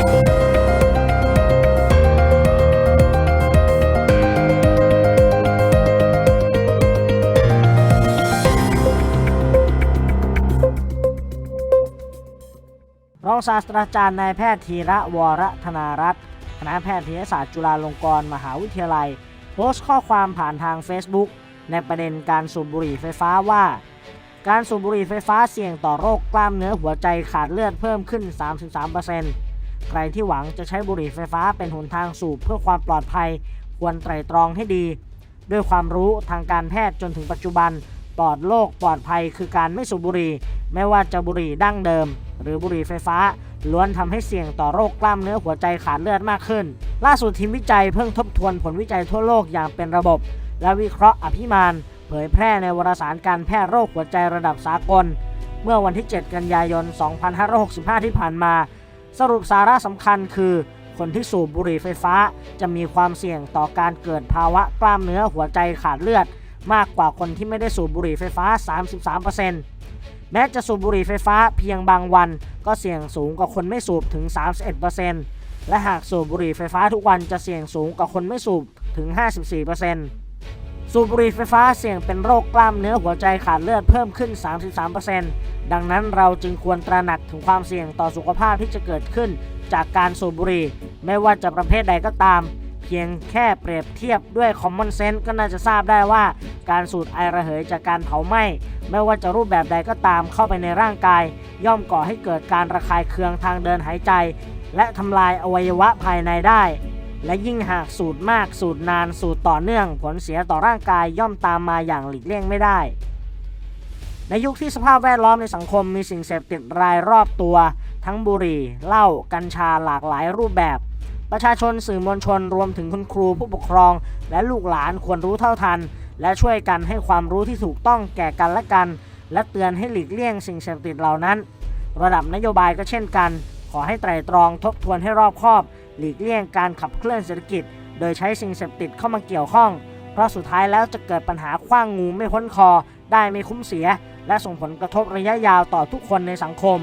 รองศาสตราจารย์นายแพทย์ธีระวรธนารัตน์คณะแพทยศาสตร์จุฬาลงกรณ์มหาวิทยาลัย โพสต์ข้อความผ่านทาง Facebook ในประเด็นการสูบบุหรี่ไฟฟ้าว่า การสูบบุหรี่ไฟฟ้าเสี่ยงต่อโรคกล้ามเนื้อหัวใจขาดเลือดเพิ่มขึ้น 33% ใครที่หวังจะใช้บุหรี่ไฟฟ้าเป็นหนทางสูบเพื่อความปลอดภัย ควรไตร่ตรองให้ดี ด้วยความรู้ทางการแพทย์จนถึงปัจจุบัน ปลอดโรคปลอดภัยคือการไม่สูบบุหรี่ ไม่ว่าจะบุหรี่ดั้งเดิม หรือบุหรี่ไฟฟ้า ล้วนทำให้เสี่ยงต่อโรคกล้ามเนื้อหัวใจขาดเลือดมากขึ้น ล่าสุดทีมวิจัยเพิ่งทบทวนผลวิจัยทั่วโลกอย่างเป็นระบบ และวิเคราะห์อภิมานเผยแพร่ในวารสารการแพทย์โรคหัวใจระดับสากล เมื่อวันที่ 7 กันยายน 2565 ที่ผ่านมา สรุปสาระสำคัญคือ คนที่สูบบุหรี่ไฟฟ้า จะมีความเสี่ยงต่อการเกิดภาวะกล้ามเนื้อหัวใจขาดเลือด มากกว่าคนที่ไม่ได้สูบบุหรี่ไฟฟ้า 33%แม้จะสูบบุหรี่ไฟฟ้าเพียงบางวัน ก็เสี่ยงสูงกว่าคนไม่สูบถึง 31%และหากสูบบุหรี่ไฟฟ้าทุกวันจะเสี่ยงสูงกว่าคนไม่สูบถึง 54% สูบบุหรี่ไฟฟ้าเสี่ยงเป็นโรคกล้ามเนื้อหัวใจขาดเลือดเพิ่มขึ้น 33%ดังนั้นเราจึงควรตระหนักถึงความเสี่ยงต่อสุขภาพที่จะเกิดขึ้น จากการสูบบุหรี่ ไม่ว่าจะประเภทใดก็ตาม เพียงแค่เปรียบเทียบด้วย common sense ก็น่าจะทราบได้ว่า การสูดไอระเหยจากการเผาไหม้ไม่ว่าจะรูปแบบใดก็ตามเข้าไปในร่างกาย ย่อมก่อให้เกิดการระคายเคืองทางเดินหายใจ และทำลายอวัยวะภายในได้ และยิ่งหากสูดมากสูดนานสูดต่อเนื่อง ผลเสียต่อร่างกายย่อมตามมาอย่างหลีกเลี่ยงไม่ได้ ในยุคที่สภาพแวดล้อมในสังคมมีสิ่งเสพติดรายรอบตัว ทั้งบุหรี่ เหล้ากัญชาหลากหลายรูปแบบ ประชาชนสื่อมวลชนรวมถึงคุณครูผู้ปกครอง และลูกหลานควรรู้เท่าทัน และช่วยกันให้ความรู้ที่ถูกต้องแก่กันและกัน และเตือนให้หลีกเลี่ยงสิ่งเสพติดเหล่านั้น ระดับนโยบายก็เช่นกัน ขอให้ไตร่ตรองทบทวนให้รอบคอบ หลีกเลี่ยงการขับเคลื่อนเศรษฐกิจ โดยใช้สิ่งเสพติดเข้ามาเกี่ยวข้อง เพราะสุดท้ายแล้วจะเกิดปัญหาคว้างงูไม่พ้นคอ ได้ไม่คุ้มเสีย และส่งผลกระทบระยะยาวต่อทุกคนในสังคม